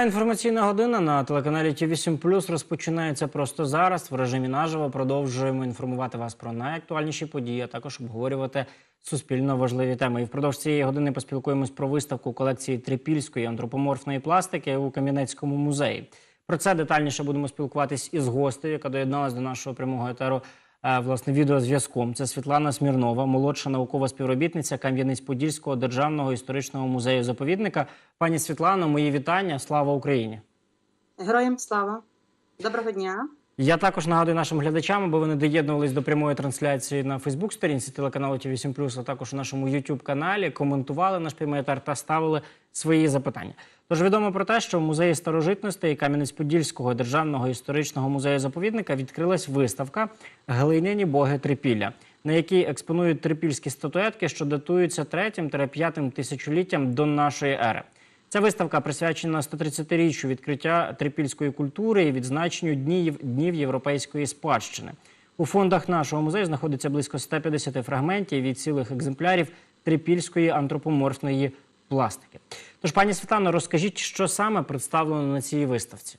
Інформаційна година на телеканалі Ті 8 розпочинається просто зараз. В режимі наживо продовжуємо інформувати вас про найактуальніші події, а також обговорювати суспільно важливі теми. І впродовж цієї години поспілкуємось про виставку колекції трипільської антропоморфної пластики у Кам'янецькому музеї. Про це детальніше будемо спілкуватись із гостею, яка доєдналась до нашого прямого етеру власне відеозв'язком. Це Світлана Смірнова, молодша наукова співробітниця Кам'янець-Подільського державного історичного музею заповідника. Пані Світлано, мої вітання. Слава Україні! Героям слава! Доброго дня! Я також нагадую нашим глядачам, аби вони доєднувались до прямої трансляції на Фейсбук-сторінці телеканалу ті 8 а також у нашому youtube каналі коментували наш прямий етер та ставили свої запитання. Тож відомо про те, що в музеї старожитностей Кам'янець-Подільського державного історичного музею заповідника відкрилась виставка Глиняні боги трипілля, на якій експонують трипільські статуетки, що датуються 3-5 тисячоліттям до нашої ери. Ця виставка присвячена 130-річчю відкриття трипільської культури і відзначенню днів, днів європейської спадщини. У фондах нашого музею знаходиться близько 150 фрагментів від цілих екземплярів трипільської антропоморфної пластики. Тож, пані Світлано, розкажіть, що саме представлено на цій виставці?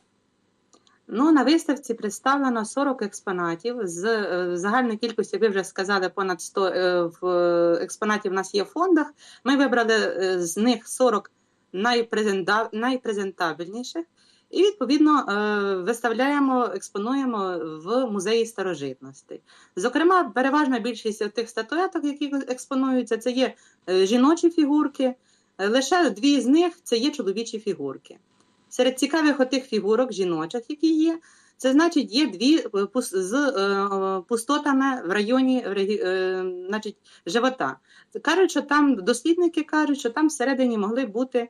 Ну, на виставці представлено 40 експонатів з е, загальної кількості, ви вже сказали, понад 100 е, е, експонатів у нас є в фондах. Ми вибрали з них 40 найпрезента- найпрезентабельніших і, відповідно, е, виставляємо, експонуємо в музеї старожитностей. Зокрема, переважна більшість тих статуеток, які експонуються, це є е, жіночі фігурки. Е, Лише дві з них це є чоловічі фігурки. Серед цікавих отих фігурок жіночих, які є, це значить є дві е, з е, пустотами в районі е, значить, живота. Кажуть, що там дослідники кажуть, що там всередині могли бути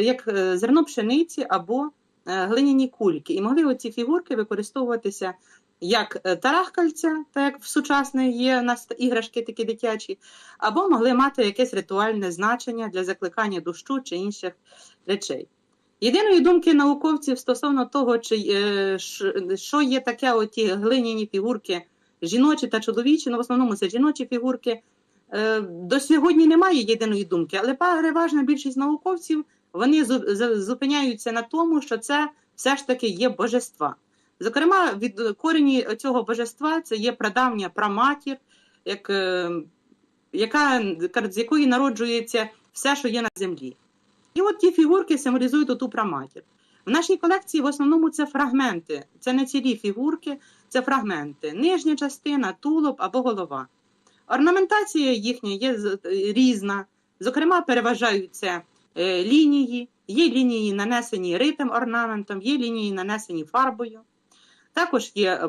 як зерно пшениці або глиняні кульки. І могли оці фігурки використовуватися як тарахкальця, так як в сучасних є у нас іграшки такі дитячі, або могли мати якесь ритуальне значення для закликання дощу чи інших речей. Єдиної думки науковців стосовно того, чи, е, що є таке оті глиняні фігурки жіночі та чоловічі, ну в основному це жіночі фігурки, е, до сьогодні немає єдиної думки, але переважна більшість науковців вони зупиняються на тому, що це все ж таки є божества. Зокрема, від корені цього божества це є прадавня праматір, як, е, яка, з якої народжується все, що є на землі. І от ті фігурки символізують оту праматір. В нашій колекції в основному це фрагменти, це не цілі фігурки, це фрагменти. Нижня частина, тулуб або голова. Орнаментація їхня є різна. Зокрема, переважаються е, лінії, є лінії нанесені ритм орнаментом, є лінії нанесені фарбою. Також є е,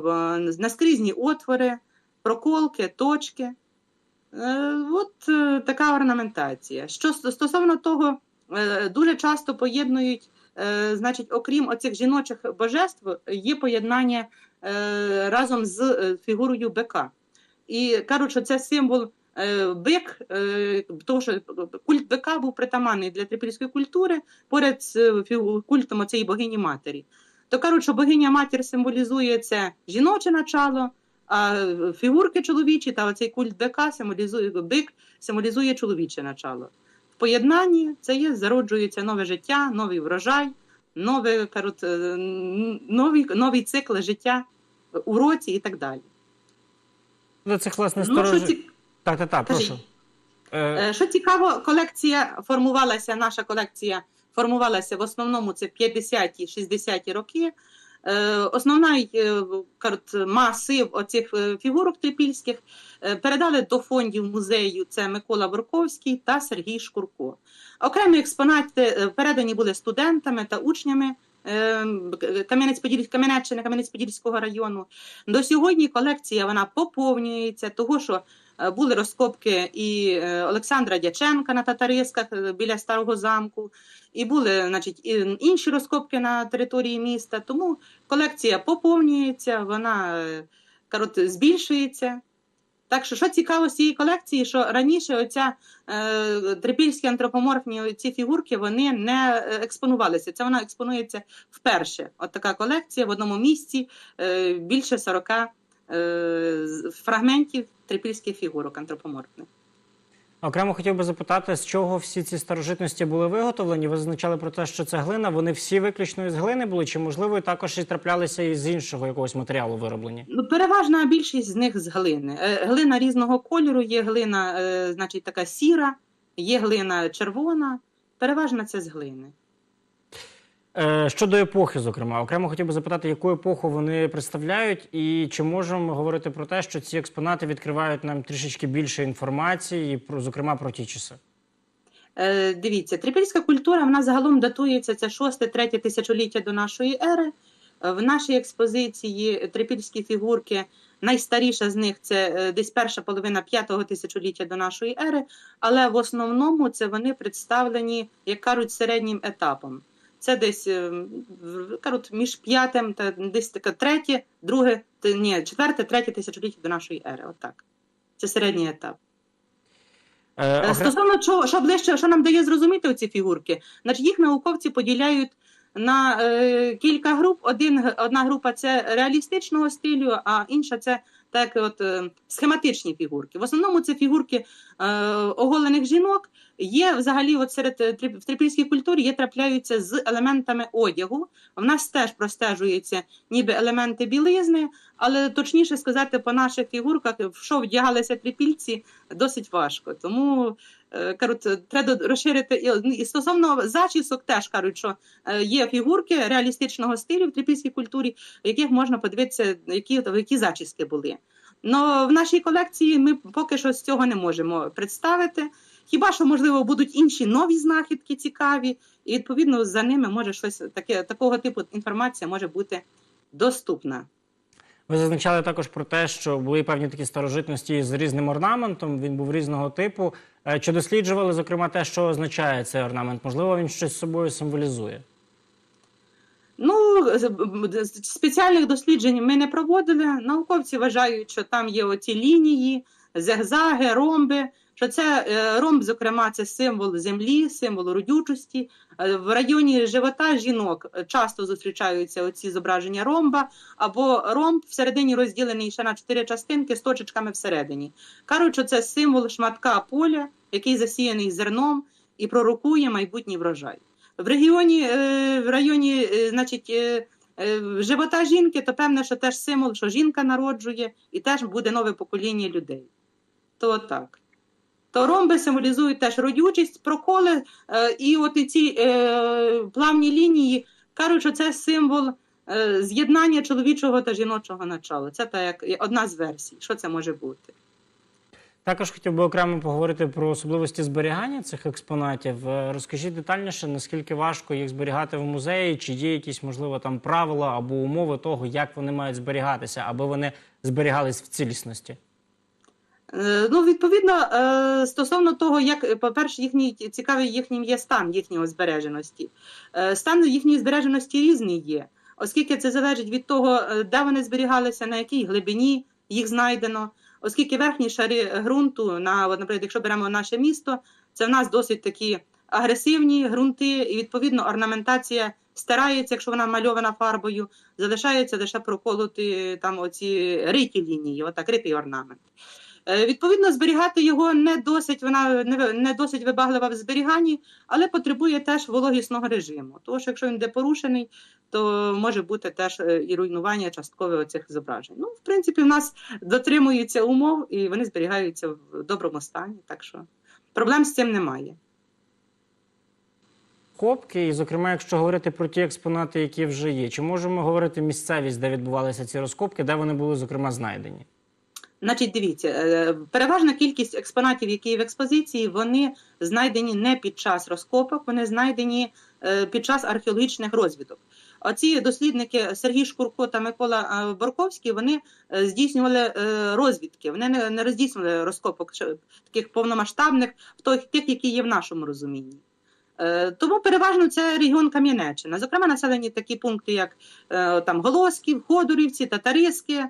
наскрізні отвори, проколки, точки. Е, От е, така орнаментація. Що стосовно того, е, дуже часто поєднують, е, значить, окрім оцих жіночих божеств, є поєднання е, разом з е, фігурою бика. І кажуть, це символ е, бик, е, тому що культ бика був притаманний для трипільської культури поряд з е, культом цієї богині матері. То кажуть, що богиня матір символізує це жіноче начало, а фігурки чоловічі та оцей культ бика символізує бик, символізує чоловіче начало. В поєднанні це є зароджується нове життя, новий врожай, нове, е, новий, новий цикл життя у році і так далі. До цих власне Ну, що ці... Так, так, так, прошу. Е, Е, Що цікаво, колекція формувалася, наша колекція формувалася в основному це 50-ті, 60-ті роки. Е, Основний е, масив оцих е, фігурок трипільських передали до фондів музею це Микола Бурковський та Сергій Шкурко. Окремі експонати передані були студентами та учнями Кам'янеччини, Кам'янець-Подільського району. До сьогодні колекція вона поповнюється, того що Були розкопки і е, Олександра Дяченка на Татарисках е, біля старого замку, і були значить, інші розкопки на території міста. Тому колекція поповнюється, вона е, кажуть, збільшується. Так що, що цікаво з цієї колекції, що раніше оця е, трипільські антропоморфні ці фігурки вони не е, експонувалися. Це вона експонується вперше. От така колекція в одному місці е, більше 40 е, з- фрагментів трипільських фігурок антропоморфних. Окремо хотів би запитати, з чого всі ці старожитності були виготовлені. Ви зазначали про те, що це глина. Вони всі виключно із глини були, чи можливо і також і траплялися із іншого якогось матеріалу вироблені? Ну, переважна більшість з них з глини. Е, Глина різного кольору, є глина, е, значить, така сіра, є глина червона. Переважно це з глини. Е, Щодо епохи, зокрема, окремо хотів би запитати, яку епоху вони представляють, і чи можемо говорити про те, що ці експонати відкривають нам трішечки більше інформації, зокрема про ті часи. Е, Дивіться, трипільська культура вона загалом датується це 6-3 тисячоліття до нашої ери. Е, В нашій експозиції трипільські фігурки, найстаріша з них це десь перша половина 5-го тисячоліття до нашої ери, але в основному це вони представлені, як кажуть, середнім етапом. Це десь е, кажуть, між п'ятим та десь таке третє, друге, ні, четверте, третє тисячоліття до нашої ери. Отак. Це середній етап. Е, Е, Стосовно чого, що ближче, що нам дає зрозуміти ці фігурки, значить їх науковці поділяють на е, кілька груп. Один, одна група це реалістичного стилю, а інша це так, от, е, схематичні фігурки. В основному це фігурки е, оголених жінок. Є взагалі, от серед е, в трипільській культурі є трапляються з елементами одягу. В нас теж простежуються ніби елементи білизни, але точніше сказати, по наших фігурках, в що вдягалися трипільці, досить важко. Тому е, кажуть, треба розширити і, і стосовно зачісок, теж кажуть, що е, є фігурки реалістичного стилю в трипільській культурі, в яких можна подивитися, які, які зачіски були. Но в нашій колекції ми поки що з цього не можемо представити. Хіба що, можливо, будуть інші нові знахідки цікаві, і відповідно за ними може щось таке такого типу інформація може бути доступна. Ви зазначали також про те, що були певні такі старожитності з різним орнаментом. Він був різного типу. Е, Чи досліджували, зокрема, те, що означає цей орнамент? Можливо, він щось з собою символізує. Ну, спеціальних досліджень ми не проводили. Науковці вважають, що там є оці лінії, зигзаги, ромби. Що це е, ромб, зокрема, це символ землі, символ родючості. Е, В районі живота жінок е, часто зустрічаються оці зображення ромба, або ромб всередині розділений ще на чотири частинки з точечками всередині. Кажуть, що це символ шматка поля, який засіяний зерном і пророкує майбутній врожай. В регіоні, в районі, значить, живота жінки, то певне, що теж символ, що жінка народжує, і теж буде нове покоління людей. То так. То ромби символізують теж родючість, проколи, е, і от і ці е, плавні лінії кажуть, що це символ е, з'єднання чоловічого та жіночого начала. Це так, як одна з версій. Що це може бути? Також хотів би окремо поговорити про особливості зберігання цих експонатів. Розкажіть детальніше, наскільки важко їх зберігати в музеї, чи є якісь, можливо, там правила або умови того, як вони мають зберігатися, аби вони зберігались в цілісності. Е, Ну, відповідно, е, стосовно того, як, по-перше, їхній цікавий їхнім є стан їхнього збереженості. Е, Стан їхньої збереженості різний є, оскільки це залежить від того, де вони зберігалися, на якій глибині їх знайдено, оскільки верхні шари ґрунту, на, наприклад, якщо беремо наше місто, це в нас досить такі агресивні ґрунти, і відповідно орнаментація стирається, якщо вона мальована фарбою, залишається лише проколоти там оці риті лінії, отак ритий орнамент. Е, Відповідно, зберігати його не досить, вона не, досить вибаглива в зберіганні, але потребує теж вологісного режиму. Тому що якщо він де порушений, то може бути теж е, і руйнування часткове оцих зображень. Ну, в принципі, в нас дотримуються умов і вони зберігаються в доброму стані, так що проблем з цим немає. Копки, і, зокрема, якщо говорити про ті експонати, які вже є, чи можемо говорити місцевість, де відбувалися ці розкопки, де вони були, зокрема, знайдені? Значить, дивіться, е, переважна кількість експонатів, які є в експозиції, вони знайдені не під час розкопок, вони знайдені е, під час археологічних розвідок. Оці дослідники Сергій Шкурко та Микола е, Борковський вони здійснювали розвідки. Вони не, роздійснювали розкопок таких повномасштабних, в тих, які є в нашому розумінні. Тому переважно це регіон Кам'янеччина. Зокрема, населені такі пункти, як там Голосків, Ходорівці, Татариски,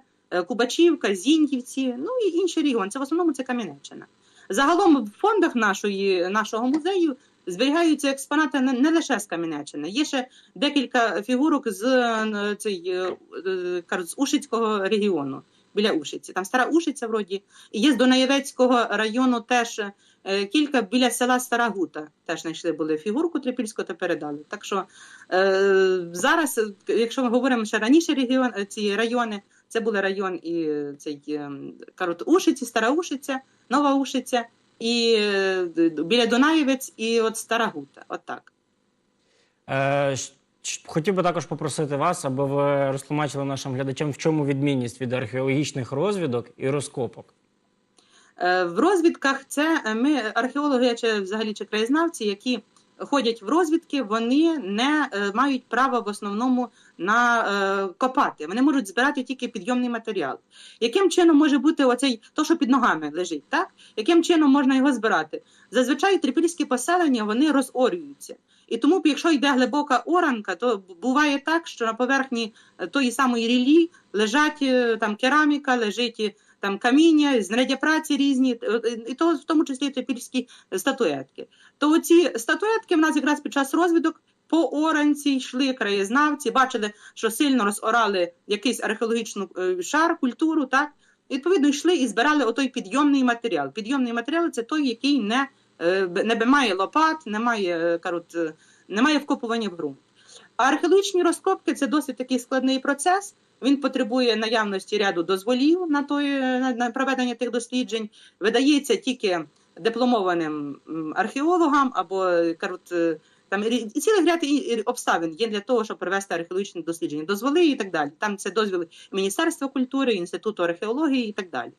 Кубачівка, Зіньківці, ну і інші регіони. Це в основному це Кам'янеччина. Загалом в фондах нашої, нашого музею зберігаються експонати не, лише з Кам'янеччини. Є ще декілька фігурок з, е, цей, е, е, з Ушицького регіону. Біля Ушиці. Там стара Ушиця вроді. І є з Донаєвецького району теж Е, Кілька біля села Стара Гута теж знайшли були фігурку Трипільського та передали. Так що е, зараз, е, якщо ми говоримо ще раніше регіон, е, ці райони, це були район і цей е, Ушиці, Стара Ушиця, Нова Ушиця, і е, біля Дунаєвець, і от Стара Гута. От так. Е, Хотів би також попросити вас, аби ви розтлумачили нашим глядачам, в чому відмінність від археологічних розвідок і розкопок. Е, В розвідках це ми археологи чи взагалі чи краєзнавці, які ходять в розвідки, вони не е, мають права в основному на е, копати. Вони можуть збирати тільки підйомний матеріал. Яким чином може бути оцей то, що під ногами лежить, так? Яким чином можна його збирати? Зазвичай трипільські поселення вони розорюються. І тому, якщо йде глибока оранка, то буває так, що на поверхні е, тої самої рілі лежать е, там кераміка, лежить там каміння, знаряддя праці різні, і то в тому числі трипільські статуетки. То оці статуетки в нас якраз під час розвідок по оранці йшли краєзнавці, бачили, що сильно розорали якийсь археологічний е, шар, культуру, так? Відповідно, йшли і збирали отой підйомний матеріал. Підйомний матеріал це той, який не, е, не має лопат, е, кажуть, е, не вкопування в ґрунт. А археологічні розкопки це досить такий складний процес. Він потребує наявності ряду дозволів на той на, проведення тих досліджень. Видається тільки дипломованим археологам або кажуть, е, там і цілий ряд обставин є для того, щоб провести археологічне дослідження, дозволи і так далі. Там це дозвіли Міністерства культури, Інституту археології і так далі.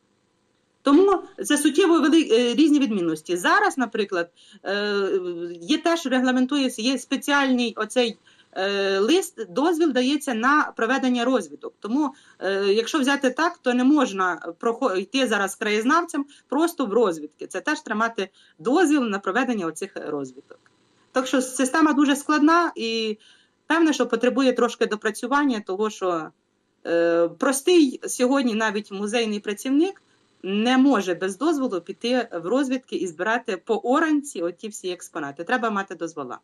Тому це суттєво вели... е, різні відмінності. Зараз, наприклад, е, є теж регламентується, є спеціальний оцей е, лист, дозвіл дається на проведення розвідок. Тому, якщо взяти так, то не можна йти зараз краєзнавцям просто в розвідки. Це теж треба мати дозвіл на проведення оцих розвідок. Так що система дуже складна і певне, що потребує трошки допрацювання, того що е, простий сьогодні навіть музейний працівник не може без дозволу піти в розвідки і збирати по оранці оті всі експонати. Треба мати дозвола.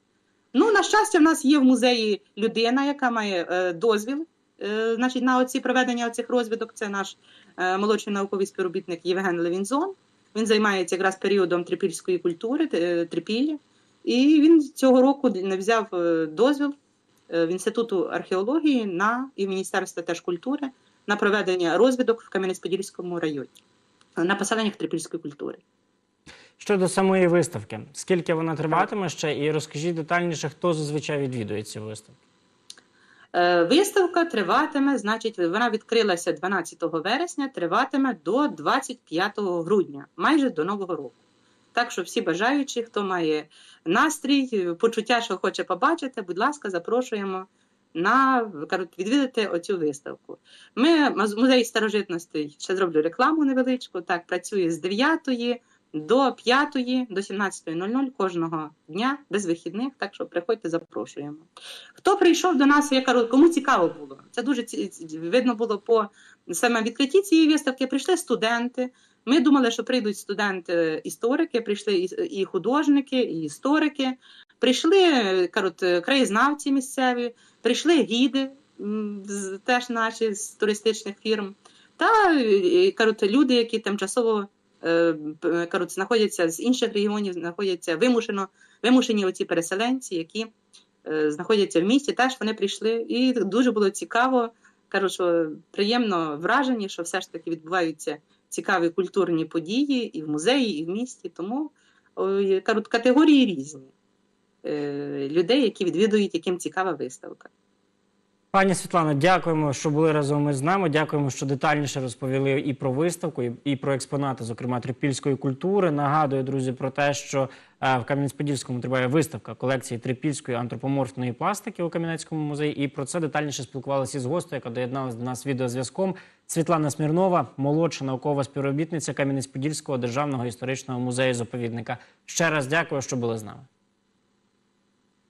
Ну, на щастя, в нас є в музеї людина, яка має е, дозвіл е, значить, на оці проведення оцих розвідок. Це наш е, молодший науковий співробітник Євген Левінзон. Він займається якраз періодом трипільської культури, е, трипілля. І він цього року не взяв е, дозвіл е, в Інституту археології на і в Міністерства теж культури на проведення розвідок в Кам'янець-Подільському районі на поселеннях трипільської культури. Щодо самої виставки, скільки вона триватиме ще, і розкажіть детальніше, хто зазвичай відвідує ці виставки. Е, Виставка триватиме, значить, вона відкрилася 12 вересня, триватиме до 25 грудня, майже до Нового року. Так що всі бажаючі, хто має настрій, почуття, що хоче побачити, будь ласка, запрошуємо на відвідати оцю виставку. Ми музей старожитностей ще зроблю рекламу невеличку. Так працює з 9 до 5, до 17.00 кожного дня без вихідних. Так що приходьте, запрошуємо. Хто прийшов до нас, я кажу, кому цікаво було. Це дуже ці- видно було по саме відкритті цієї виставки. Прийшли студенти. Ми думали, що прийдуть студенти-історики, прийшли і- художники, і історики. Прийшли кажуть, краєзнавці місцеві, прийшли гіди, теж наші з туристичних фірм, та е, люди, які тимчасово е, знаходяться з інших регіонів, знаходяться вимушено, вимушені оці переселенці, які е, знаходяться в місті, теж вони прийшли. І дуже було цікаво. Кажу, що приємно вражені, що все ж таки відбуваються цікаві культурні події і в музеї, і в місті. Тому кажуть, категорії різні е, людей, які відвідують, яким цікава виставка. Пані Світлано, дякуємо, що були разом із нами. Дякуємо, що детальніше розповіли і про виставку, і, про експонати, зокрема трипільської культури. Нагадую, друзі, про те, що е, в Кам'янець-Подільському триває виставка колекції трипільської антропоморфної пластики у Кам'янецькому музеї. І про це детальніше спілкувалися із гостею, яка доєдналася до нас відеозв'язком. Світлана Смірнова, молодша наукова співробітниця Кам'янець-Подільського державного історичного музею заповідника. Ще раз дякую, що були з нами.